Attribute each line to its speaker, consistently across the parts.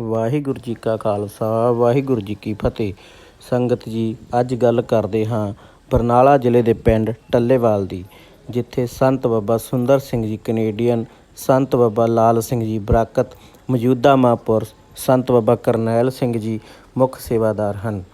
Speaker 1: ਵਾਹਿਗੁਰੂ ਜੀ ਕਾ ਖਾਲਸਾ, ਵਾਹਿਗੁਰੂ ਜੀ ਕੀ ਫਤਿਹ। ਸੰਗਤ ਜੀ, ਅੱਜ ਗੱਲ ਕਰਦੇ ਹਾਂ ਬਰਨਾਲਾ ਜ਼ਿਲ੍ਹੇ ਦੇ ਪਿੰਡ ਟੱਲੇਵਾਲ ਦੀ, ਜਿੱਥੇ ਸੰਤ ਬਾਬਾ ਸੁੰਦਰ ਸਿੰਘ ਜੀ ਕੈਨੇਡੀਅਨ, ਸੰਤ ਬਾਬਾ ਲਾਲ ਸਿੰਘ ਜੀ ਬਰਾਕਤ, ਮੌਜੂਦਾ ਮਹਾਂਪੁਰਸ਼ ਸੰਤ ਬਾਬਾ ਕਰਨੈਲ ਸਿੰਘ ਜੀ ਮੁੱਖ ਸੇਵਾਦਾਰ ਹਨ।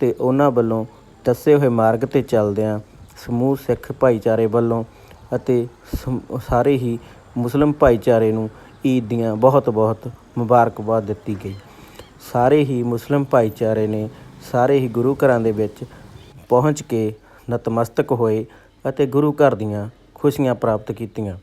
Speaker 1: ਤੇ ਉਹਨਾਂ ਵੱਲੋਂ ਦੱਸੇ ਹੋਏ ਮਾਰਗ ਤੇ ਚੱਲਦਿਆਂ ਸਮੂਹ ਸਿੱਖ ਭਾਈਚਾਰੇ ਵੱਲੋਂ ਅਤੇ ਸਮ- ਸਾਰੇ ਹੀ ਮੁਸਲਿਮ ਭਾਈਚਾਰੇ ਨੂੰ ਈਦ ਦੀਆਂ ਬਹੁਤ ਬਹੁਤ ਮੁਬਾਰਕਬਾਦ ਦਿੱਤੀ ਗਈ। ਸਾਰੇ ਹੀ ਮੁਸਲਿਮ ਭਾਈਚਾਰੇ ਨੇ ਸਾਰੇ ਹੀ ਗੁਰੂ ਘਰਾਂ ਦੇ ਵਿੱਚ ਪਹੁੰਚ ਕੇ ਨਤਮਸਤਕ ਹੋਏ ਅਤੇ ਗੁਰੂ ਘਰ ਦੀਆਂ ਖੁਸ਼ੀਆਂ ਪ੍ਰਾਪਤ ਕੀਤੀਆਂ।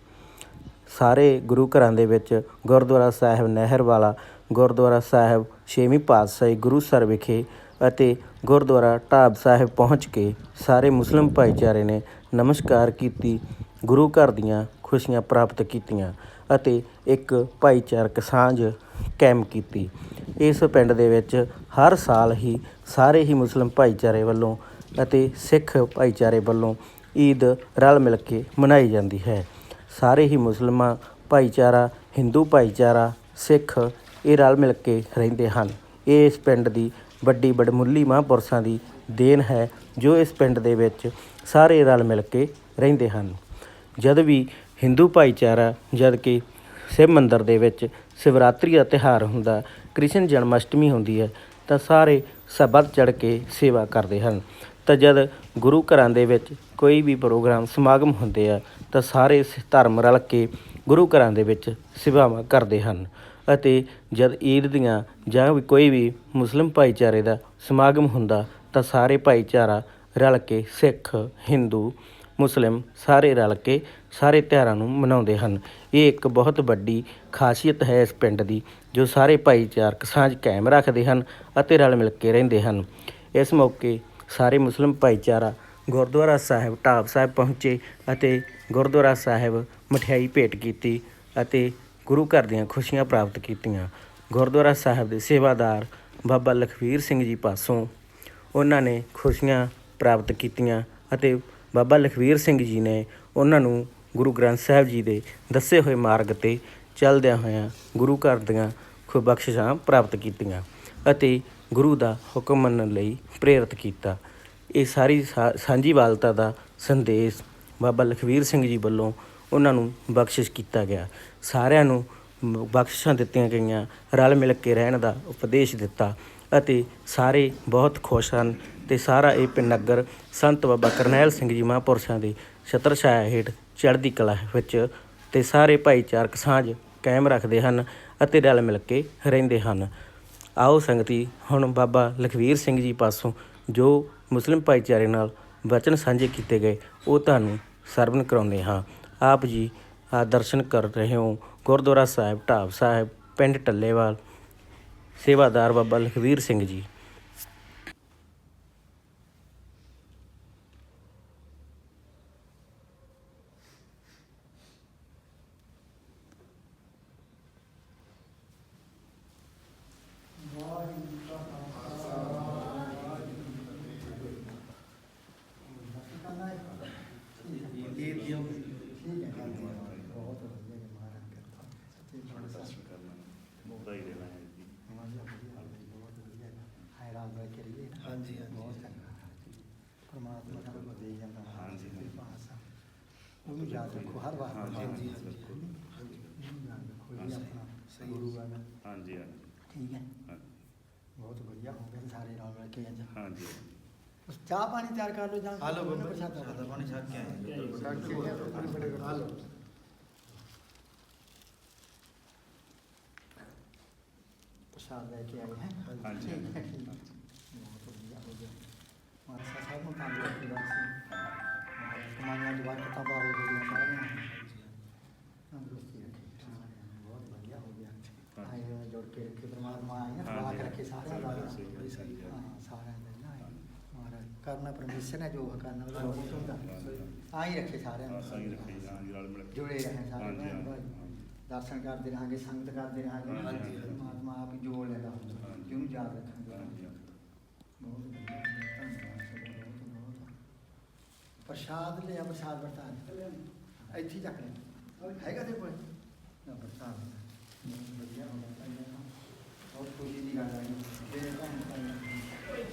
Speaker 1: ਸਾਰੇ ਗੁਰੂ ਘਰਾਂ ਦੇ ਵਿੱਚ ਗੁਰਦੁਆਰਾ ਸਾਹਿਬ ਨਹਿਰ ਵਾਲਾ, ਗੁਰਦੁਆਰਾ ਸਾਹਿਬ ਛੇਵੀਂ ਪਾਤਸ਼ਾਹੀ ਗੁਰੂਸਰ ਵਿਖੇ ਅਤੇ ਗੁਰਦੁਆਰਾ ਢਾਬ ਸਾਹਿਬ ਪਹੁੰਚ ਕੇ ਸਾਰੇ ਮੁਸਲਿਮ ਭਾਈਚਾਰੇ ਨੇ ਨਮਸਕਾਰ ਕੀਤੀ। ਗੁਰੂ ਘਰ ਦੀਆਂ ਖੁਸ਼ੀਆਂ ਪ੍ਰਾਪਤ ਕੀਤੀਆਂ ਅਤੇ ਇੱਕ ਭਾਈਚਾਰਕ ਸਾਂਝ ਕਾਇਮ ਕੀਤੀ। ਇਸ ਪਿੰਡ ਦੇ ਵਿੱਚ ਹਰ ਸਾਲ ਹੀ ਸਾਰੇ ਹੀ ਮੁਸਲਿਮ ਭਾਈਚਾਰੇ ਵੱਲੋਂ ਅਤੇ ਸਿੱਖ ਭਾਈਚਾਰੇ ਵੱਲੋਂ ਈਦ ਰਲ ਮਿਲ ਕੇ ਮਨਾਈ ਜਾਂਦੀ ਹੈ। ਸਾਰੇ ਹੀ ਮੁਸਲਮਾਨ ਭਾਈਚਾਰਾ, ਹਿੰਦੂ ਭਾਈਚਾਰਾ, ਸਿੱਖ ਇਹ ਰਲ ਮਿਲ ਕੇ ਰਹਿੰਦੇ ਹਨ। ਇਹ ਇਸ ਪਿੰਡ ਦੀ ਵੱਡੀ ਬੜਮੁੱਲੀ ਮਹਾਂਪੁਰਸ਼ਾਂ ਦੀ ਦੇਣ ਹੈ ਜੋ ਇਸ ਪਿੰਡ ਦੇ ਵਿੱਚ ਸਾਰੇ ਰਲ ਮਿਲ ਕੇ ਰਹਿੰਦੇ ਹਨ। ਜਦ ਵੀ ਹਿੰਦੂ ਭਾਈਚਾਰਾ ਜਦ ਕਿ ਸ਼ਿਵ ਮੰਦਰ ਦੇ ਵਿੱਚ ਸ਼ਿਵਰਾਤਰੀ ਦਾ ਤਿਉਹਾਰ ਹੁੰਦਾ, ਕ੍ਰਿਸ਼ਨ ਜਨਮ ਅਸ਼ਟਮੀ ਹੁੰਦੀ ਹੈ, ਤਾਂ ਸਾਰੇ ਸਬਦ ਚੜ ਕੇ ਸੇਵਾ ਕਰਦੇ ਹਨ। ਤਾਂ ਜਦ ਗੁਰੂ ਘਰਾਂ ਦੇ ਵਿੱਚ ਕੋਈ ਵੀ ਪ੍ਰੋਗਰਾਮ, ਸਮਾਗਮ ਹੁੰਦੇ ਆ, ਤਾਂ ਸਾਰੇ ਸ- ਧਰਮ ਰਲ ਕੇ ਗੁਰੂ ਘਰਾਂ ਦੇ ਵਿੱਚ ਸੇਵਾਵਾਂ ਕਰਦੇ ਹਨ। ਅਤੇ ਜਦ ਈਦ ਦੀਆਂ ਜਾਂ ਵੀ ਕੋਈ ਵੀ ਮੁਸਲਿਮ ਭਾਈਚਾਰੇ ਦਾ ਸਮਾਗਮ ਹੁੰਦਾ, ਤਾਂ ਸਾਰੇ ਭਾਈਚਾਰਾ ਰਲ ਕੇ ਸਿੱਖ, ਹਿੰਦੂ ਮੁਸਲਿਮ ਸਾਰੇ ਰਲ ਕੇ ਸਾਰੇ ਤਿਉਹਾਰਾਂ ਨੂੰ ਮਨਾਉਂਦੇ ਹਨ। ਇਹ ਇੱਕ ਬਹੁਤ ਵੱਡੀ ਖਾਸੀਅਤ ਹੈ ਇਸ ਪਿੰਡ ਦੀ, ਜੋ ਸਾਰੇ ਭਾਈਚਾਰਕ ਸਾਂਝ ਕਾਇਮ ਰੱਖਦੇ ਹਨ ਅਤੇ ਰਲ ਮਿਲ ਕੇ ਰਹਿੰਦੇ ਹਨ। ਇਸ ਮੌਕੇ ਸਾਰੇ ਮੁਸਲਿਮ ਭਾਈਚਾਰਾ ਗੁਰਦੁਆਰਾ ਸਾਹਿਬ ਢਾਬ ਸਾਹਿਬ ਪਹੁੰਚੇ ਅਤੇ ਗੁਰਦੁਆਰਾ ਸਾਹਿਬ ਮਠਿਆਈ ਭੇਟ ਕੀਤੀ ਅਤੇ ਗੁਰੂ ਘਰ ਦੀਆਂ ਖੁਸ਼ੀਆਂ ਪ੍ਰਾਪਤ ਕੀਤੀਆਂ। ਗੁਰਦੁਆਰਾ ਸਾਹਿਬ ਦੇ ਸੇਵਾਦਾਰ ਬਾਬਾ ਲਖਵੀਰ ਸਿੰਘ ਜੀ ਪਾਸੋਂ ਉਹਨਾਂ ਨੇ ਖੁਸ਼ੀਆਂ ਪ੍ਰਾਪਤ ਕੀਤੀਆਂ ਅਤੇ ਬਾਬਾ ਲਖਵੀਰ ਸਿੰਘ ਜੀ ਨੇ ਉਹਨਾਂ ਨੂੰ ਗੁਰੂ ਗ੍ਰੰਥ ਸਾਹਿਬ ਜੀ ਦੇ ਦੱਸੇ ਹੋਏ ਮਾਰਗ ਤੇ ਚੱਲਦਿਆਂ ਹੋਇਆਂ ਗੁਰੂ ਘਰ ਦੀਆਂ ਖੁ ਬਖਸ਼ਿਸ਼ਾਂ ਪ੍ਰਾਪਤ ਕੀਤੀਆਂ ਅਤੇ ਗੁਰੂ ਦਾ ਹੁਕਮ ਮੰਨਣ ਲਈ ਪ੍ਰੇਰਿਤ ਕੀਤਾ। ਇਹ ਸਾਰੀ ਸਾ- ਸਾਂਝੀਵਾਲਤਾ ਦਾ ਸੰਦੇਸ਼ ਬਾਬਾ ਲਖਵੀਰ ਸਿੰਘ ਜੀ ਵੱਲੋਂ ਉਹਨਾਂ ਨੂੰ ਬਖਸ਼ਿਸ਼ ਕੀਤਾ ਗਿਆ। ਸਾਰਿਆਂ ਨੂੰ ਬਖਸ਼ਿਸ਼ਾਂ ਦਿੱਤੀਆਂ ਗਈਆਂ, ਰਲ ਮਿਲ ਕੇ ਰਹਿਣ ਦਾ ਉਪਦੇਸ਼ ਦਿੱਤਾ ਅਤੇ ਸਾਰੇ ਬਹੁਤ ਖੁਸ਼ ਹਨ ਤੇ ਸਾਰਾ ਇਹ ਪਿੰਡ ਨਗਰ ਸੰਤ ਬਾਬਾ ਕਰਨੈਲ ਸਿੰਘ ਜੀ ਮਹਾਂਪੁਰਸ਼ਾਂ ਦੀ ਛਤਰ ਛਾਇਆ ਹੇਠ ਚੜ੍ਹਦੀ ਕਲਾ ਵਿੱਚ ਤੇ ਸਾਰੇ ਭਾਈਚਾਰਕ ਸਾਂਝ ਕਾਇਮ ਰੱਖਦੇ ਹਨ ਅਤੇ ਰਲ ਮਿਲ ਕੇ ਰਹਿੰਦੇ ਹਨ। ਆਓ ਸੰਗਤੀ, ਹੁਣ ਬਾਬਾ ਲਖਵੀਰ ਸਿੰਘ ਜੀ ਪਾਸੋਂ ਜੋ ਮੁਸਲਿਮ ਭਾਈਚਾਰੇ ਨਾਲ ਵਚਨ ਸਾਂਝੇ ਕੀਤੇ ਗਏ, ਉਹ ਤੁਹਾਨੂੰ ਸਰਵਨ ਕਰਾਉਂਦੇ ਹਾਂ। ਆਪ ਜੀ ਆ ਦਰਸ਼ਨ ਕਰ ਰਹੇ ਹੋ ਗੁਰਦੁਆਰਾ ਸਾਹਿਬ, ਢਾਬ ਸਾਹਿਬ, ਪਿੰਡ ਟੱਲੇਵਾਲ ਸੇਵਾਦਾਰ ਬਾਬਾ ਲਖਵੀਰ ਸਿੰਘ ਜੀ।
Speaker 2: ਉਹਨੂੰ ਯਾਦ ਰੱਖੋ ਹਰ ਵਾਰ
Speaker 3: ਹਾਂਜੀ
Speaker 2: ਉਹਨੂੰ ਯਾਦ ਰੱਖੋ ਇਹ ਆਪਣਾ
Speaker 3: ਸਹੀ।
Speaker 2: ਗੁਰੂ ਹੈ ਨਾ
Speaker 4: ਹਾਂਜੀ ਹਾਂਜੀ
Speaker 2: ਠੀਕ ਹੈ
Speaker 4: ਹਾਂਜੀ।
Speaker 2: ਬਹੁਤ ਵਧੀਆ ਹੋ ਗਿਆ ਸਾਰੇ ਨਾਲ ਮਿਲ ਕੇ ਅੱਜ
Speaker 4: ਹਾਂਜੀ
Speaker 2: ਉਸ ਚਾਹ ਪਾਣੀ ਤਿਆਰ ਕਰ ਲਓ ਜਾਂ
Speaker 3: ਹਾਲੋ ਬਾਬਾ
Speaker 2: ਪ੍ਰਸ਼ਾਦਾ
Speaker 3: ਪ੍ਰਸ਼ਾਦਾ ਪਾਣੀ ਛਕ ਕੇ ਆਏ
Speaker 2: ਛਕ ਕੇ ਆਏ, ਬੜੇ ਬੜੇ ਕਰ ਲਓ। ਪ੍ਰਸ਼ਾਦ ਸਾਰਿਆਂ ਦਾ ਨਾ ਮਹਾਰਾਜ ਕਰਨਾ ਪਰਮੇਸ਼ਰ ਨੇ ਜੋ ਕਰਨਾ ਬਹੁਤ ਹੁੰਦਾ। ਆਈ ਰੱਖੇ ਸਾਰਿਆਂ ਨੂੰ।
Speaker 4: ਸਹੀ ਰੱਖੀ ਹਾਂਜੀ ਰਲ ਮਿਲ
Speaker 2: ਜੁੜੇ ਰਹੇ ਸਾਰੇ। ਭੈਣ। ਭਾਈ ਦਰਸ਼ਨ ਕਰਦੇ ਰਹਾਂਗੇ ਸੰਗਤ ਕਰਦੇ ਰਹਾਂਗੇ।
Speaker 4: ਹਾਂਜੀ।
Speaker 2: ਪਰਮਾਤਮਾ ਆਪ ਹੀ ਜੋੜ ਲੈਂਦਾ। ਜਿਹਨੂੰ ਯਾਦ ਰੱਖਾਂਗੇ? ਬਹੁਤ ਵਧੀਆ ਧੰਨਵਾਦ ਪ੍ਰਸ਼ਾਦ ਲਿਆ ਪ੍ਰਸ਼ਾਦ ਵਰਤਾ ਇੱਥੇ ਲੈ। ਹੈਗਾ ਤੇ ਕੋਈ ਨਾ ਪ੍ਰਸ਼ਾਦ। ਬਹੁਤ ਵਧੀਆ ਹੋ ਗਿਆ